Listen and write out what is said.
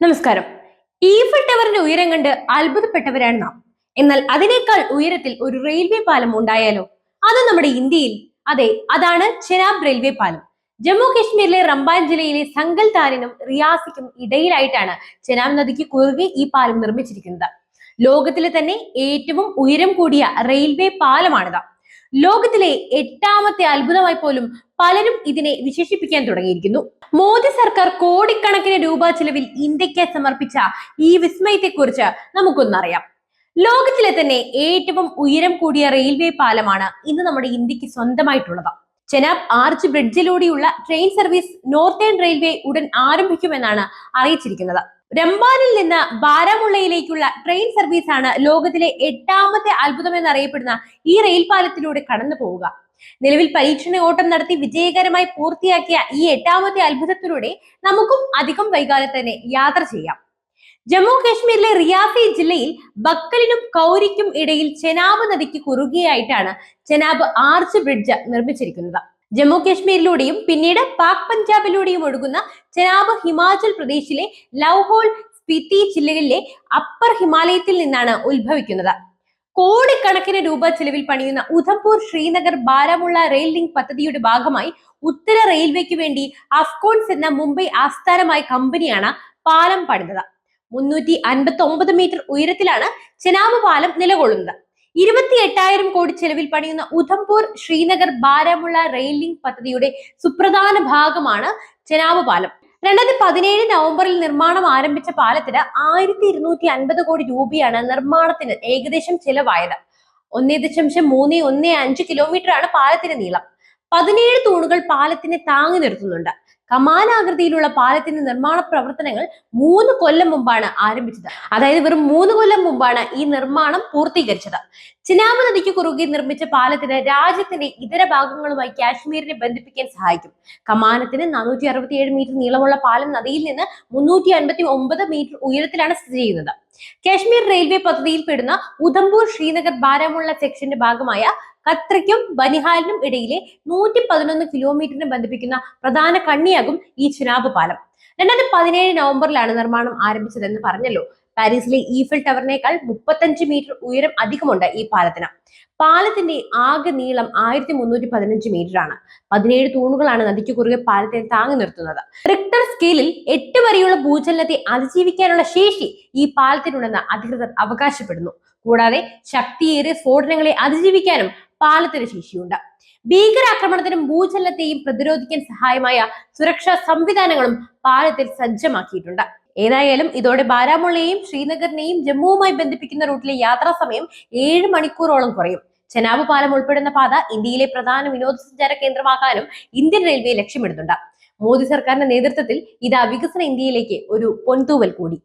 നമസ്കാരം. ഈഫൽ ടവറിന്റെ ഉയരം കണ്ട് അത്ഭുതപ്പെട്ടവരാണ് നാം. എന്നാൽ അതിനേക്കാൾ ഉയരത്തിൽ ഒരു റെയിൽവേ പാലം ഉണ്ടായാലോ? അത് നമ്മുടെ ഇന്ത്യയിൽ. അതെ അതാണ് ചെനാബ് റെയിൽവേ പാലം. ജമ്മു കാശ്മീരിലെ റംബാൻ ജില്ലയിലെ സംഗൽ താരിനും റിയാസിക്കും ഇടയിലായിട്ടാണ് ചെനാബ് നദിക്ക് കുറുകെ ഈ പാലം നിർമ്മിച്ചിരിക്കുന്നത്. ലോകത്തിലെ തന്നെ ഏറ്റവും ഉയരം കൂടിയ റെയിൽവേ പാലമാണിത്. ലോകത്തിലെ എട്ടാമത്തെ അത്ഭുതമായി പോലും പലരും ഇതിനെ വിശേഷിപ്പിക്കാൻ തുടങ്ങിയിരിക്കുന്നു. മോദി സർക്കാർ കോടിക്കണക്കിന് രൂപ ചെലവിൽ ഇന്ത്യയ്ക്ക് സമർപ്പിച്ച ഈ വിസ്മയത്തെക്കുറിച്ച് നമുക്കൊന്നറിയാം. ലോകത്തിലെ തന്നെ ഏറ്റവും ഉയരം കൂടിയ റെയിൽവേ പാലമാണ് ഇന്ന് നമ്മുടെ ഇന്ത്യയ്ക്ക് സ്വന്തമായിട്ടുള്ളത്. ചെനാബ് ആർച്ച് ബ്രിഡ്ജിലൂടെയുള്ള ട്രെയിൻ സർവീസ് നോർത്തേൺ റെയിൽവേ ഉടൻ ആരംഭിക്കുമെന്നാണ് അറിയിച്ചിരിക്കുന്നത്. രംബാനിൽ നിന്ന് ബാരാമുള്ളയിലേക്കുള്ള ട്രെയിൻ സർവീസ് ആണ് ലോകത്തിലെ എട്ടാമത്തെ അത്ഭുതം എന്നറിയപ്പെടുന്ന ഈ റെയിൽ പാലത്തിലൂടെ കടന്നു പോവുക. നിലവിൽ പരീക്ഷണ ഓട്ടം നടത്തി വിജയകരമായി പൂർത്തിയാക്കിയ ഈ എട്ടാമത്തെ അത്ഭുതത്തിലൂടെ നമുക്കും അധികം വൈകാതെ തന്നെ യാത്ര ചെയ്യാം. ജമ്മു കാശ്മീരിലെ റിയാസി ജില്ലയിൽ ബക്കലിനും കൗരിക്കും ഇടയിൽ ചെനാബ് നദിക്ക് കുറുകിയായിട്ടാണ് ചെനാബ് ആർച്ച് ബ്രിഡ്ജ് നിർമ്മിച്ചിരിക്കുന്നത്. ജമ്മു കാശ്മീരിലൂടെയും പിന്നീട് പാക് പഞ്ചാബിലൂടെയും ഒഴുകുന്ന ചെനാബ് ഹിമാചൽ പ്രദേശിലെ ലൗഹോൾ സ്പിതി ജില്ലകളിലെ അപ്പർ ഹിമാലയത്തിൽ നിന്നാണ് ഉത്ഭവിക്കുന്നത്. കോടിക്കണക്കിന് രൂപ ചെലവിൽ പണിയുന്ന ഉധംപൂർ ശ്രീനഗർ ബാരാമുള്ള റെയിൽ ലിങ്ക് പദ്ധതിയുടെ ഭാഗമായി ഉത്തര റെയിൽവേക്ക് വേണ്ടി അഫ്കോൺസ് എന്ന മുംബൈ ആസ്ഥാനമായ കമ്പനിയാണ് പാലം പണിതത്. മുന്നൂറ്റി അൻപത്തി ഒമ്പത് മീറ്റർ ഉയരത്തിലാണ് ചെനാബ് പാലം നിലകൊള്ളുന്നത്. ഇരുപത്തി എട്ടായിരം കോടി ചെലവിൽ പണിയുന്ന ഉധംപൂർ ശ്രീനഗർ ബാരമുള്ള റെയിൽ ലിങ്ക് പദ്ധതിയുടെ സുപ്രധാന ഭാഗമാണ് ചെനാബ് പാലം രണ്ടായിരത്തി പതിനേഴ് നവംബറിൽ നിർമ്മാണം ആരംഭിച്ച പാലത്തിന് ആയിരത്തി ഇരുന്നൂറ്റി അൻപത് കോടി രൂപയാണ് നിർമ്മാണത്തിന് ഏകദേശം ചിലവായത്. ഒന്നേ ദശാംശം മൂന്ന് ഒന്ന് അഞ്ച് കിലോമീറ്റർ ആണ് പാലത്തിന്റെ നീളം. പതിനേഴ് തൂണുകൾ പാലത്തിനെ താങ്ങി നിർത്തുന്നുണ്ട്. കമാനാകൃതിയിലുള്ള പാലത്തിന്റെ നിർമ്മാണ പ്രവർത്തനങ്ങൾ മൂന്ന് കൊല്ലം മുമ്പാണ് ആരംഭിച്ചത്. അതായത് വെറും മൂന്ന് കൊല്ലം മുമ്പാണ് ഈ നിർമ്മാണം പൂർത്തീകരിച്ചത്. ചിനാബ് നദിക്ക് കുറുകെ നിർമ്മിച്ച പാലത്തിന് രാജ്യത്തിന്റെ ഇതര ഭാഗങ്ങളുമായി കാശ്മീരിനെ ബന്ധിപ്പിക്കാൻ സഹായിക്കും. കമാനത്തിന് നാനൂറ്റി മീറ്റർ നീളമുള്ള പാലം നദിയിൽ നിന്ന് മുന്നൂറ്റി അൻപത്തി ഒമ്പത് മീറ്റർ ഉയരത്തിലാണ് സ്ഥിതി ചെയ്യുന്നത്. കാശ്മീർ റെയിൽവേ പദ്ധതിയിൽപ്പെടുന്ന ഉധംപൂർ ശ്രീനഗർ ബാരാമുള്ള സെക്ഷന്റെ ഭാഗമായ കത്രയ്ക്കും ബനിഹാലിനും ഇടയിലെ നൂറ്റി പതിനൊന്ന് കിലോമീറ്ററിനെ ബന്ധിപ്പിക്കുന്ന പ്രധാന കണ്ണിയാകും ഈ ചുനാബ് പാലം. രണ്ടായിരത്തി പതിനേഴ് നവംബറിലാണ് നിർമ്മാണം ആരംഭിച്ചതെന്ന് പറഞ്ഞല്ലോ. പാരീസിലെ ഈഫിൽ ടവറിനേക്കാൾ മുപ്പത്തഞ്ച് മീറ്റർ ഉയരം അധികമുണ്ട് ഈ പാലത്തിന്. പാലത്തിന്റെ ആകെ നീളം ആയിരത്തി മുന്നൂറ്റി പതിനഞ്ച് മീറ്റർ ആണ്. പതിനേഴ് തൂണുകളാണ് നദിക്ക് കുറുകെ പാലത്തെ താങ്ങി നിർത്തുന്നത്. റിക്ടർ സ്കെയിലിൽ എട്ട് വരെയുള്ള ഭൂചലനത്തെ അതിജീവിക്കാനുള്ള ശേഷി ഈ പാലത്തിനുണ്ടെന്ന് അധികൃതർ അവകാശപ്പെടുന്നു. കൂടാതെ ശക്തിയേറിയ സ്ഫോടനങ്ങളെ അതിജീവിക്കാനും പാലത്തിന് ശേഷിയുണ്ട്. ഭീകരാക്രമണത്തിനും ഭൂചലനത്തെയും പ്രതിരോധിക്കാൻ സഹായമായ സുരക്ഷാ സംവിധാനങ്ങളും പാലത്തിൽ സജ്ജമാക്കിയിട്ടുണ്ട്. ഏതായാലും ഇതോടെ ബാരാമുള്ളയെയും ശ്രീനഗറിനെയും ജമ്മുവുമായി ബന്ധിപ്പിക്കുന്ന റൂട്ടിലെ യാത്രാ സമയം ഏഴ് മണിക്കൂറോളം കുറയും. ചെനാബ് പാലം ഉൾപ്പെടുന്ന പാത ഇന്ത്യയിലെ പ്രധാന വിനോദസഞ്ചാര കേന്ദ്രമാക്കാനും ഇന്ത്യൻ റെയിൽവേ ലക്ഷ്യമിടുന്നുണ്ട്. മോദി സർക്കാരിന്റെ നേതൃത്വത്തിൽ ഇതാ വികസന ഇന്ത്യയിലേക്ക് ഒരു പൊൻതൂവൽ കൂടി.